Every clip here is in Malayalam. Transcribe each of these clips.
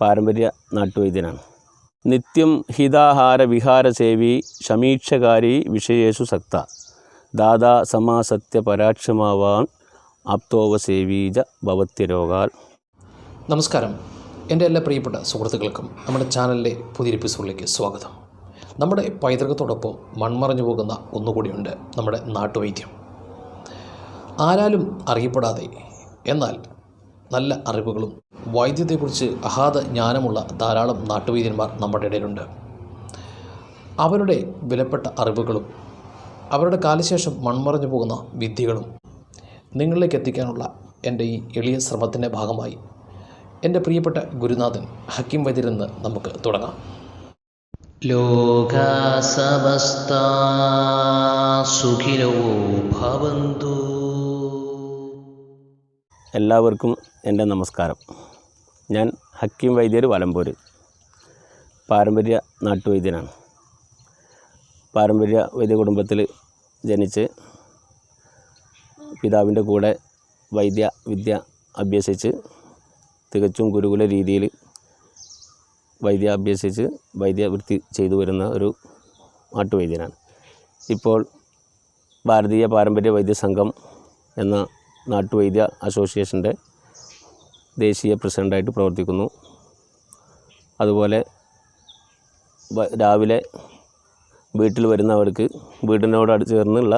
പാരമ്പര്യ നാട്ടുവൈദ്യനാണ്. നിത്യം ഹിതാഹാര വിഹാരസേവി സമീക്ഷകാരി വിഷയേഷു സക്ത. ദാദാ സമാസത്യ പരാക്ഷമാവാൻ ആപ്തോവസേവീജ ഭവത്യരോഗാൽ നമസ്കാരം. എന്റെ എല്ലാ പ്രിയപ്പെട്ട സുഹൃത്തുക്കൾക്കും നമ്മുടെ ചാനലിലെ പുതിയ എപ്പിസോഡിലേക്ക് സ്വാഗതം. നമ്മുടെ പൈതൃകത്തോടൊപ്പം മൺമറഞ്ഞു പോകുന്ന ഒന്നുകൂടിയുണ്ട് നമ്മുടെ നാട്ടുവൈദ്യം. ആരാലും അറിയപ്പെടാതെ എന്നാൽ നല്ല അറിവുകളും വൈദ്യത്തെക്കുറിച്ച് അഹാത ജ്ഞാനമുള്ള ധാരാളം നാട്ടുവൈദ്യന്മാർ നമ്മുടെ ഇടയിലുണ്ട്. അവരുടെ വിലപ്പെട്ട അറിവുകളും അവരുടെ കാലശേഷം മൺമറഞ്ഞു പോകുന്ന വിദ്യകളും നിങ്ങളിലേക്ക് എത്തിക്കാനുള്ള എന്റെ ഈ എളിയ ശ്രമത്തിന്റെ ഭാഗമായി എന്റെ പ്രിയപ്പെട്ട ഗുരുനാഥൻ ഹക്കിം വൈദ്യരിൽ നിന്ന് നമുക്ക് തുടങ്ങാം. ലോകാസമസ്ത സുഖിനോ ഭവന്തു. എല്ലാവർക്കും എന്റെ നമസ്കാരം. ഞാൻ ഹക്കീം വൈദ്യർ വലമ്പൂര്. പാരമ്പര്യ നാട്ടുവൈദ്യനാണ്. പാരമ്പര്യ വൈദ്യ കുടുംബത്തിൽ ജനിച്ച് പിതാവിന്റെ കൂടെ വൈദ്യ വിദ്യ അഭ്യസിച്ച് തികച്ചും ഗുരുകുല രീതിയിൽ വൈദ്യ അഭ്യസിച്ച് വൈദ്യവൃത്തി ചെയ്തു വരുന്ന ഒരു നാട്ടുവൈദ്യനാണ്. ഇപ്പോൾ ഭാരതീയ പാരമ്പര്യ വൈദ്യ സംഘം എന്ന നാട്ടുവൈദ്യ അസോസിയേഷന്റെ ദേശീയ പ്രസിഡന്റായിട്ട് പ്രവർത്തിക്കുന്നു. അതുപോലെ രാവിലെ വീട്ടിൽ വരുന്നവർക്ക് വീടിനോട് ചേർന്നുള്ള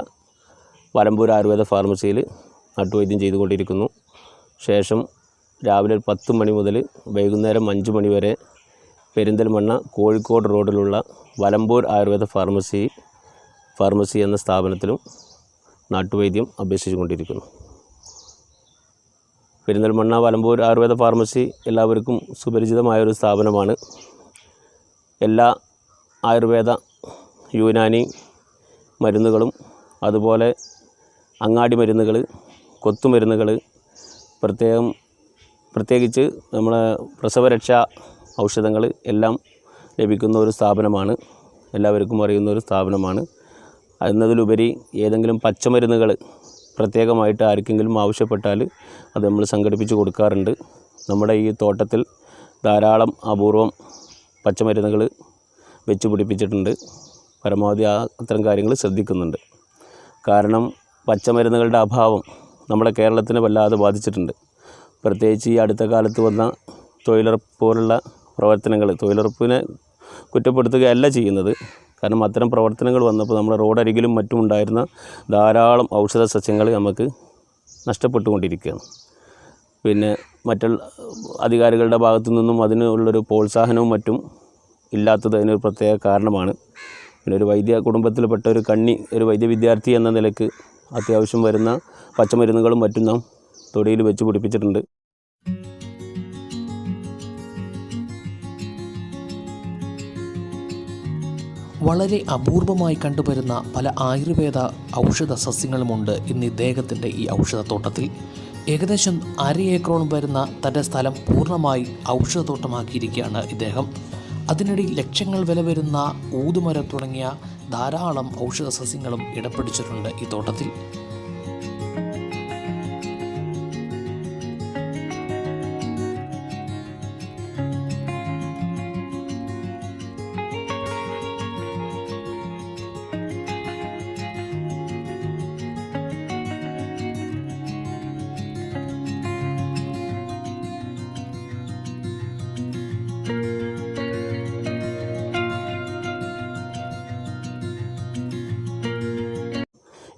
വലമ്പൂർ ആയുർവേദ ഫാർമസിയിൽ നാട്ടുവൈദ്യം ചെയ്തുകൊണ്ടിരിക്കുന്നു. ശേഷം രാവിലെ പത്ത് മണി മുതൽ വൈകുന്നേരം അഞ്ച് മണി വരെ പെരിന്തൽമണ്ണ കോഴിക്കോട് റോഡിലുള്ള വലമ്പൂർ ആയുർവേദ ഫാർമസി ഫാർമസി എന്ന സ്ഥാപനത്തിലും നാട്ടുവൈദ്യം അഭ്യസിച്ചുകൊണ്ടിരിക്കുന്നു. പെരിന്തൽമണ്ണ വലമ്പൂർ ആയുർവേദ ഫാർമസി എല്ലാവർക്കും സുപരിചിതമായ ഒരു സ്ഥാപനമാണ്. എല്ലാ ആയുർവേദ യുനാനി മരുന്നുകളും അതുപോലെ അങ്ങാടി മരുന്നുകൾ കൊത്തുമരുന്നുകൾ പ്രത്യേകം പ്രത്യേകിച്ച് നമ്മളെ പ്രസവരക്ഷാ ഔഷധങ്ങൾ എല്ലാം ലഭിക്കുന്ന ഒരു സ്ഥാപനമാണ്. എല്ലാവർക്കും അറിയുന്ന ഒരു സ്ഥാപനമാണ്. എന്നതിലുപരി ഏതെങ്കിലും പച്ചമരുന്നുകൾ പ്രത്യേകമായിട്ട് ആർക്കെങ്കിലും ആവശ്യപ്പെട്ടാൽ അത് നമ്മൾ സംഘടിപ്പിച്ച് കൊടുക്കാറുണ്ട്. നമ്മുടെ ഈ തോട്ടത്തിൽ ധാരാളം അപൂർവം പച്ചമരുന്നുകൾ വെച്ച് പിടിപ്പിച്ചിട്ടുണ്ട്. പരമാവധി ആ അത്തരം കാര്യങ്ങൾ ശ്രദ്ധിക്കുന്നുണ്ട്. കാരണം പച്ചമരുന്നുകളുടെ അഭാവം നമ്മുടെ കേരളത്തിനെ വല്ലാതെ ബാധിച്ചിട്ടുണ്ട്. പ്രത്യേകിച്ച് ഈ അടുത്ത കാലത്ത് വന്ന തൊഴിലുറപ്പ് പോലുള്ള പ്രവർത്തനങ്ങൾ തൊഴിലുറപ്പിനെ കുറ്റപ്പെടുത്തുകയല്ല ചെയ്യുന്നത്. കാരണം അത്തരം പ്രവർത്തനങ്ങൾ വന്നപ്പോൾ നമ്മുടെ റോഡരികിലും മറ്റും ഉണ്ടായിരുന്ന ധാരാളം ഔഷധ സസ്യങ്ങൾ നമുക്ക് നഷ്ടപ്പെട്ടുകൊണ്ടിരിക്കുകയാണ്. പിന്നെ മറ്റുള്ള അധികാരികളുടെ ഭാഗത്തു നിന്നും അതിനുള്ളൊരു പ്രോത്സാഹനവും മറ്റും ഇല്ലാത്തത് അതിനൊരു പ്രത്യേക കാരണമാണ്. പിന്നെ ഒരു വൈദ്യ കുടുംബത്തിൽപ്പെട്ട ഒരു കണ്ണി ഒരു വൈദ്യ വിദ്യാർത്ഥി എന്ന നിലയ്ക്ക് അത്യാവശ്യം വരുന്ന പച്ചമരുന്നുകളും മറ്റും നാം തൊടിയിൽ വെച്ച് പിടിപ്പിച്ചിട്ടുണ്ട്. വളരെ അപൂർവമായി കണ്ടുവരുന്ന പല ആയുർവേദ ഔഷധ സസ്യങ്ങളുമുണ്ട് ഇന്ന് ഇദ്ദേഹത്തിന്റെ ഈ ഔഷധത്തോട്ടത്തിൽ. ഏകദേശം അര ഏക്കറോളം വരുന്ന തന്റെ സ്ഥലം പൂർണമായി ഔഷധത്തോട്ടമാക്കിയിരിക്കുകയാണ് ഇദ്ദേഹം. അതിനിടയിൽ ലക്ഷങ്ങൾ വില വരുന്ന ഊതുമരം തുടങ്ങിയ ധാരാളം ഔഷധ സസ്യങ്ങളും ഇടപെടിച്ചിട്ടുണ്ട് ഈ തോട്ടത്തിൽ.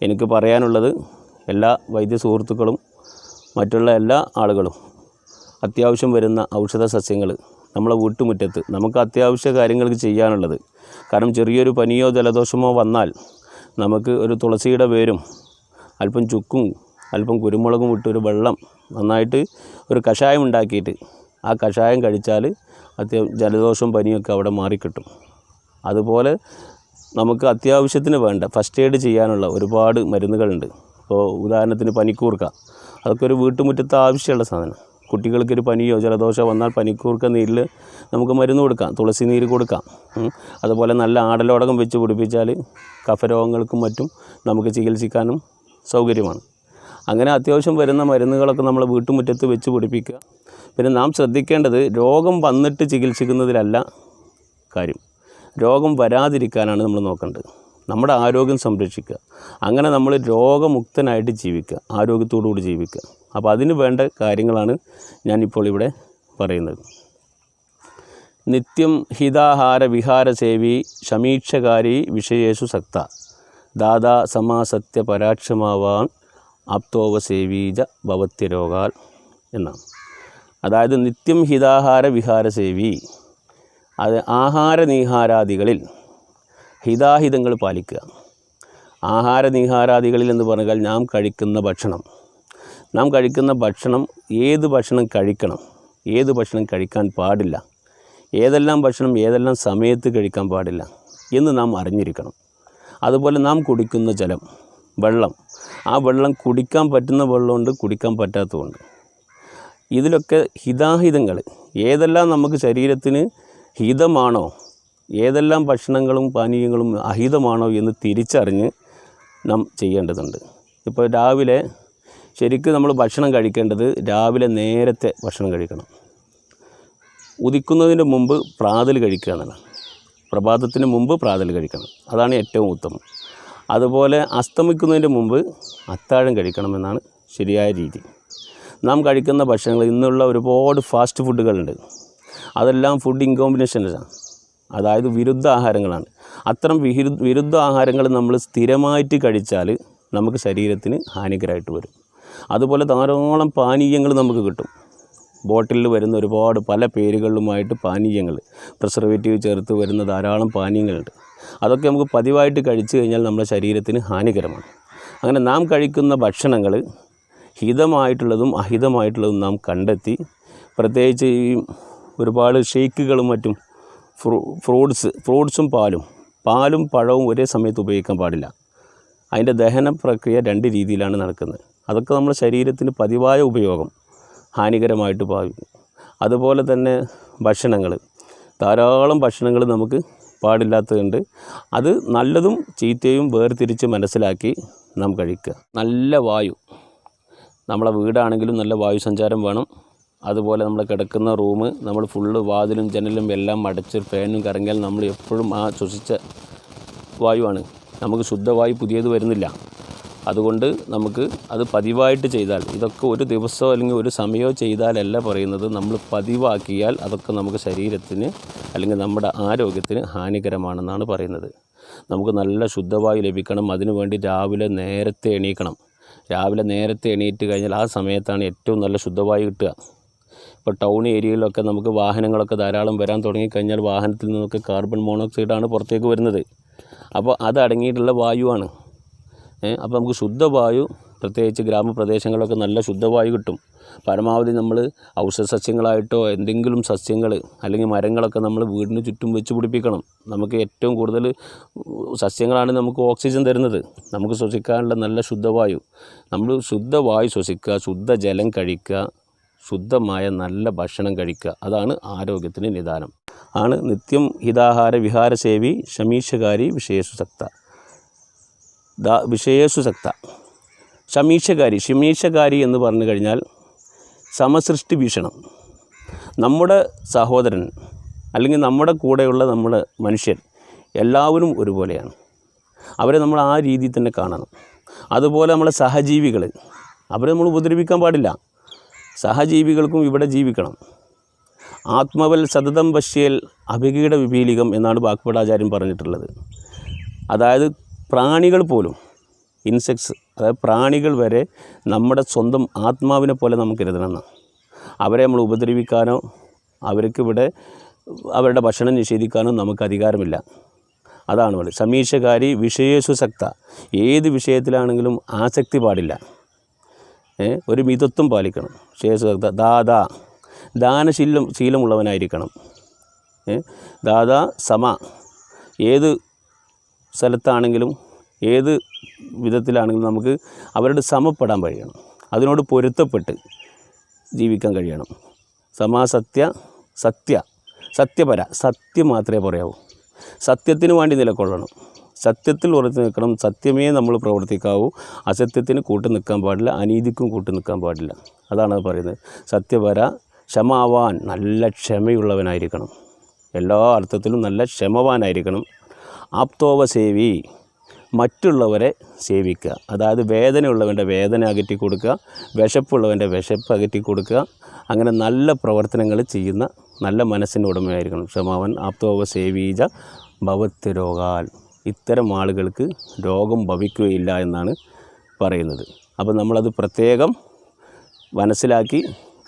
എനിക്ക് പറയാനുള്ളത് എല്ലാ വൈദ്യ സുഹൃത്തുക്കളും മറ്റുള്ള എല്ലാ ആളുകളും അത്യാവശ്യം വരുന്ന ഔഷധ സസ്യങ്ങൾ നമ്മളെ വീട്ടുമുറ്റത്ത് നമുക്ക് അത്യാവശ്യ കാര്യങ്ങൾക്ക് ചെയ്യാനുള്ളത്. കാരണം ചെറിയൊരു പനിയോ ജലദോഷമോ വന്നാൽ നമുക്ക് ഒരു തുളസിയുടെ വേരും അല്പം ചുക്കും അല്പം കുരുമുളകും ഇട്ടൊരു വെള്ളം നന്നായിട്ട് ഒരു കഷായം ഉണ്ടാക്കിയിട്ട് ആ കഷായം കഴിച്ചാൽ അത്യാവശ്യം ജലദോഷവും പനിയൊക്കെ അവിടെ മാറിക്കിട്ടും. അതുപോലെ നമുക്ക് അത്യാവശ്യത്തിന് വേണ്ട. ഫസ്റ്റ് എയ്ഡ് ചെയ്യാനുള്ള ഒരുപാട് മരുന്നുകളുണ്ട്. ഇപ്പോൾ ഉദാഹരണത്തിന് പനിക്കൂർക്ക. അതൊക്കെ ഒരു വീട്ടുമുറ്റത്ത് ആവശ്യമുള്ള സാധനം. കുട്ടികൾക്കൊരു പനിയോ ജലദോഷമോ വന്നാൽ പനിക്കൂർക്ക നീരിൽ നമുക്ക് മരുന്ന് കൊടുക്കാം. തുളസി നീര് കൊടുക്കാം. അതുപോലെ നല്ല ആടലോടകം വെച്ച് പിടിപ്പിച്ചാൽ കഫരോഗങ്ങൾക്കും മറ്റും നമുക്ക് ചികിത്സിക്കാനും സൗകര്യമാണ്. അങ്ങനെ അത്യാവശ്യം വരുന്ന മരുന്നുകളൊക്കെ നമ്മൾ വീട്ടുമുറ്റത്ത് വെച്ച് പിടിപ്പിക്കുക. പിന്നെ നാം ശ്രദ്ധിക്കേണ്ടത് രോഗം വന്നിട്ട് ചികിത്സിക്കുന്നതിലല്ല കാര്യം. രോഗം വരാതിരിക്കാനാണ് നമ്മൾ നോക്കേണ്ടത്. നമ്മുടെ ആരോഗ്യം സംരക്ഷിക്കുക. അങ്ങനെ നമ്മൾ രോഗമുക്തനായിട്ട് ജീവിക്കുക. ആരോഗ്യത്തോടു കൂടി ജീവിക്കുക. അപ്പോൾ അതിന് വേണ്ട കാര്യങ്ങളാണ് ഞാനിപ്പോൾ ഇവിടെ പറയുന്നത്. നിത്യം ഹിതാഹാര വിഹാര സേവി ശമീക്ഷകാരി വിഷയേഷു സക്ത. ദാദാ സമാസത്യ പരാക്ഷമാവാൻ ആപ്തോവസേവീജ ഭവത്യരോഗാൽ എന്നാണ്. അതായത് നിത്യം ഹിതാഹാര വിഹാര സേവി അത് ആഹാര നീഹാരാദികളിൽ ഹിതാഹിതങ്ങൾ പാലിക്കുക. ആഹാര നീഹാരാദികളിൽ എന്ന് പറഞ്ഞാൽ നാം കഴിക്കുന്ന ഭക്ഷണം. നാം കഴിക്കുന്ന ഭക്ഷണം ഏത് ഭക്ഷണം കഴിക്കണം? ഏത് ഭക്ഷണം കഴിക്കാൻ പാടില്ല? ഏതെല്ലാം ഭക്ഷണം ഏതെല്ലാം സമയത്ത് കഴിക്കാൻ പാടില്ല എന്ന് നാം അറിഞ്ഞിരിക്കണം. അതുപോലെ നാം കുടിക്കുന്ന ജലം വെള്ളം. ആ വെള്ളം കുടിക്കാൻ പറ്റുന്ന വെള്ളമുണ്ട് കുടിക്കാൻ പറ്റാത്തതുണ്ട് ഇതിലൊക്കെ ഹിതാഹിതങ്ങൾ ഏതെല്ലാം നമുക്ക് ശരീരത്തിന് ഹിതമാണോ ഏതെല്ലാം ഭക്ഷണങ്ങളും പാനീയങ്ങളും അഹിതമാണോ എന്ന് തിരിച്ചറിഞ്ഞ് നാം ചെയ്യേണ്ടതുണ്ട്. ഇപ്പോൾ രാവിലെ ശരിക്കും നമ്മൾ ഭക്ഷണം കഴിക്കേണ്ടത് രാവിലെ നേരത്തെ ഭക്ഷണം കഴിക്കണം. ഉദിക്കുന്നതിന് മുമ്പ് പ്രാതൽ കഴിക്കുക എന്നാണ് പ്രഭാതത്തിന് മുമ്പ് പ്രാതൽ കഴിക്കണം. അതാണ് ഏറ്റവും ഉത്തമം. അതുപോലെ അസ്തമിക്കുന്നതിന് മുമ്പ് അത്താഴം കഴിക്കണമെന്നാണ് ശരിയായ രീതി. നാം കഴിക്കുന്ന ഭക്ഷണങ്ങൾ ഇന്നുള്ള ഒരുപാട് ഫാസ്റ്റ് ഫുഡുകളുണ്ട്. അതെല്ലാം ഫുഡ് ഇൻകോമ്പിനേഷനിലാണ് അതായത് വിരുദ്ധ ആഹാരങ്ങളാണ്. അത്തരം വിരുദ്ധ ആഹാരങ്ങൾ നമ്മൾ സ്ഥിരമായിട്ട് കഴിച്ചാൽ നമുക്ക് ശരീരത്തിന് ഹാനികരമായിട്ട് വരും. അതുപോലെ ധാരാളം പാനീയങ്ങൾ നമുക്ക് കിട്ടും. ബോട്ടിലിൽ വരുന്ന ഒരുപാട് പല പേരുകളിലുമായിട്ട് പാനീയങ്ങൾ പ്രിസർവേറ്റീവ് ചേർത്ത് വരുന്ന ധാരാളം പാനീയങ്ങളുണ്ട്. അതൊക്കെ നമുക്ക് പതിവായിട്ട് കഴിച്ചു കഴിഞ്ഞാൽ നമ്മുടെ ശരീരത്തിന് ഹാനികരമാണ്. അങ്ങനെ നാം കഴിക്കുന്ന ഭക്ഷണങ്ങൾ ഹിതമായിട്ടുള്ളതും അഹിതമായിട്ടുള്ളതും നാം കണ്ടെത്തി പ്രത്യേകിച്ച് ഈ ഒരുപാട് ഷെയ്ക്കുകളും മറ്റും ഫ്രൂ ഫ്രൂട്ട്സ് ഫ്രൂട്ട്സും പാലും. പാലും പഴവും ഒരേ സമയത്ത് ഉപയോഗിക്കാൻ പാടില്ല. അതിന്റെ ദഹന പ്രക്രിയ രണ്ട് രീതിയിലാണ് നടക്കുന്നത്. അതൊക്കെ നമ്മുടെ ശരീരത്തിന് പതിവായ ഉപയോഗം. ഹാനികരമായിട്ട് ഭാവിക്കും അതുപോലെ തന്നെ ഭക്ഷണങ്ങൾ. ധാരാളം ഭക്ഷണങ്ങൾ നമുക്ക് പാടില്ലാത്തതുണ്ട്. അത് നല്ലതും ചീത്തയും വേർതിരിച്ച് മനസ്സിലാക്കി നാം കഴിക്കുക. നല്ല വായു. നമ്മളെ വീടാണെങ്കിലും നല്ല വായു സഞ്ചാരം വേണം. അതുപോലെ നമ്മൾ കിടക്കുന്ന റൂം നമ്മൾ ഫുള്ള് വാതിലും ജനലും എല്ലാം അടച്ച് ഫാനും കറങ്ങിയാൽ നമ്മൾ എപ്പോഴും ആ ശ്വസിച്ച വായുവാണ്. നമുക്ക് ശുദ്ധവായു പുതിയത് വരുന്നില്ല. അതുകൊണ്ട് നമുക്ക് അത് പതിവായിട്ട് ചെയ്താൽ ഇതൊക്കെ ഒരു ദിവസമോ അല്ലെങ്കിൽ ഒരു സമയമോ ചെയ്താലല്ല പറയുന്നത്. നമ്മൾ പതിവാക്കിയാൽ അതൊക്കെ നമുക്ക് ശരീരത്തിന് അല്ലെങ്കിൽ നമ്മുടെ ആരോഗ്യത്തിന് ഹാനികരമാണെന്നാണ് പറയുന്നത്. നമുക്ക് നല്ല ശുദ്ധവായു ലഭിക്കണം. അതിനു വേണ്ടി രാവിലെ നേരത്തെ എണീക്കണം. രാവിലെ നേരത്തെ എണീറ്റ് കഴിഞ്ഞാൽ ആ സമയത്താണ് ഏറ്റവും നല്ല ശുദ്ധവായു കിട്ടുക. ഇപ്പോൾ ടൗൺ ഏരിയയിലൊക്കെ നമുക്ക് വാഹനങ്ങളൊക്കെ ധാരാളം വരാൻ തുടങ്ങിക്കഴിഞ്ഞാൽ വാഹനത്തിൽ നിന്നൊക്കെ കാർബൺ മോണോക്സൈഡാണ് പുറത്തേക്ക് വരുന്നത്. അപ്പോൾ അതടങ്ങിയിട്ടുള്ള വായുവാണ്. അപ്പോൾ നമുക്ക് ശുദ്ധവായു പ്രത്യേകിച്ച് ഗ്രാമപ്രദേശങ്ങളിലൊക്കെ നല്ല ശുദ്ധവായു കിട്ടും. പരമാവധി നമ്മൾ ഔഷധസസ്യങ്ങളായിട്ടോ എന്തെങ്കിലും സസ്യങ്ങൾ അല്ലെങ്കിൽ മരങ്ങളൊക്കെ നമ്മൾ വീടിന് ചുറ്റും വെച്ച് പിടിപ്പിക്കണം. നമുക്ക് ഏറ്റവും കൂടുതൽ സസ്യങ്ങളാണ് നമുക്ക് ഓക്സിജൻ തരുന്നത്. നമുക്ക് ശ്വസിക്കാനുള്ള നല്ല ശുദ്ധവായു. നമ്മൾ ശുദ്ധവായു ശ്വസിക്കുക ശുദ്ധജലം കഴിക്കുക ശുദ്ധമായ നല്ല ഭക്ഷണം കഴിക്കുക. അതാണ് ആരോഗ്യത്തിന് നിദാനം. ആണ് നിത്യം ഹിതാഹാര വിഹാരസേവി ശമീഷകാരി വിഷയസുസക്ത. വിഷയസുസക്ത ദാ വിഷയേഷു സക്ത ശമീഷകാരി ശമീഷകാരി എന്ന് പറഞ്ഞു കഴിഞ്ഞാൽ സമസൃഷ്ടി ഭീഷണം. നമ്മുടെ സഹോദരൻ അല്ലെങ്കിൽ നമ്മുടെ കൂടെയുള്ള നമ്മുടെ മനുഷ്യൻ എല്ലാവരും ഒരുപോലെയാണ്. അവരെ നമ്മൾ ആ രീതിയിൽ തന്നെ കാണണം. അതുപോലെ നമ്മളെ സഹജീവികൾ അവരെ നമ്മൾ ഉപദ്രവിക്കാൻ പാടില്ല. സഹജീവികൾക്കും ഇവിടെ ജീവിക്കണം. ആത്മവൽ സതതം വശ്യേൽ അഭികീട വിപീലികം എന്നാണ് വാക്പടാചാര്യൻ പറഞ്ഞിട്ടുള്ളത്. അതായത് പ്രാണികൾ പോലും ഇൻസെക്ട്സ് അതായത് പ്രാണികൾ വരെ നമ്മുടെ സ്വന്തം ആത്മാവിനെ പോലെ നമുക്ക് കരുതണമെന്നാണ് അവരെ നമ്മൾ ഉപദ്രവിക്കാനോ അവർക്കിവിടെ അവരുടെ ഭക്ഷണം നിഷേധിക്കാനോ നമുക്ക് അധികാരമില്ല. അതാണ് പറയുന്നത് സമീക്ഷകാരി വിഷയേഷുസക്ത ഏത് വിഷയത്തിലാണെങ്കിലും ആസക്തി പാടില്ല. ഒരു മിതത്വം പാലിക്കണം. ശേഷ ദാദാ ദാനശീലം ശീലമുള്ളവനായിരിക്കണം. ദാദാ സമ ഏത് സ്ഥലത്താണെങ്കിലും ഏത് വിധത്തിലാണെങ്കിലും നമുക്ക് അവരോട് സമപ്പെടാൻ കഴിയണം. അതിനോട് പൊരുത്തപ്പെട്ട് ജീവിക്കാൻ കഴിയണം. സമാസത്യ സത്യ സത്യപര സത്യം മാത്രമേ പറയാവൂ. സത്യത്തിന് വേണ്ടി നിലകൊള്ളണം. സത്യത്തിൽ ഉറച്ചു നിൽക്കണം സത്യമേ നമ്മൾ പ്രവർത്തിക്കാവൂ. അസത്യത്തിന് കൂട്ടു നിൽക്കാൻ പാടില്ല അനീതിക്കും കൂട്ടു നിൽക്കാൻ പാടില്ല. അതാണ് പറയുന്നത്. സത്യപര ക്ഷമാവാൻ നല്ല ക്ഷമയുള്ളവനായിരിക്കണം. എല്ലാ അർത്ഥത്തിലും നല്ല ക്ഷമവാനായിരിക്കണം. ആപ്തോവ സേവി മറ്റുള്ളവരെ സേവിക്കുക. അതായത് വേദനയുള്ളവന്റെ വേദന അകറ്റി കൊടുക്കുക വിശപ്പുള്ളവന്റെ വിശപ്പ് അകറ്റി കൊടുക്കുക. അങ്ങനെ നല്ല പ്രവർത്തനങ്ങൾ ചെയ്യുന്ന നല്ല മനസ്സിന്റെ ഉടമയായിരിക്കണം. ക്ഷമാവൻ ആപ്തോവ സേവീജ ഭവത്ത് രോഗാൽ. ഇത്തരം ആളുകൾക്ക് രോഗം ഭവിക്കുകയില്ല എന്നാണ് പറയുന്നത്. അപ്പോൾ നമ്മളത് പ്രത്യേകം മനസ്സിലാക്കി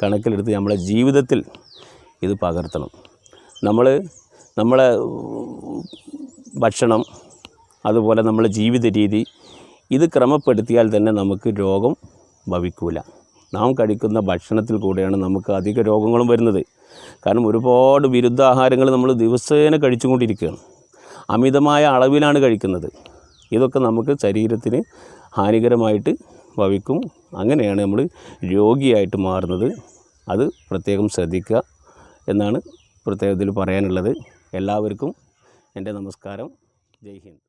കണക്കിലെടുത്ത് നമ്മളെ ജീവിതത്തിൽ ഇത് പകർത്തണം. നമ്മൾ നമ്മളെ ഭക്ഷണം അതുപോലെ നമ്മളെ ജീവിത രീതി ഇത് ക്രമപ്പെടുത്തിയാൽ തന്നെ നമുക്ക് രോഗം ഭവിക്കൂല. നാം കഴിക്കുന്ന ഭക്ഷണത്തിൽ കൂടെയാണ് നമുക്ക് അധിക രോഗങ്ങളും വരുന്നത്. കാരണം ഒരുപാട് വിരുദ്ധാഹാരങ്ങൾ നമ്മൾ ദിവസേന കഴിച്ചുകൊണ്ടിരിക്കുകയാണ്. അമിതമായ അളവിലാണ് കഴിക്കുന്നത്. ഇതൊക്കെ നമുക്ക് ശരീരത്തിന് ഹാനികരമായിട്ട് ഭവിക്കും. അങ്ങനെയാണ് നമ്മൾ രോഗിയായിട്ട് മാറുന്നത്. അത് പ്രത്യേകം ശ്രദ്ധിക്കുക എന്നാണ് പ്രത്യേകത്തിൽ പറയാനുള്ളത്. എല്ലാവർക്കും എന്റെ നമസ്കാരം. ജയ് ഹിന്ദ്.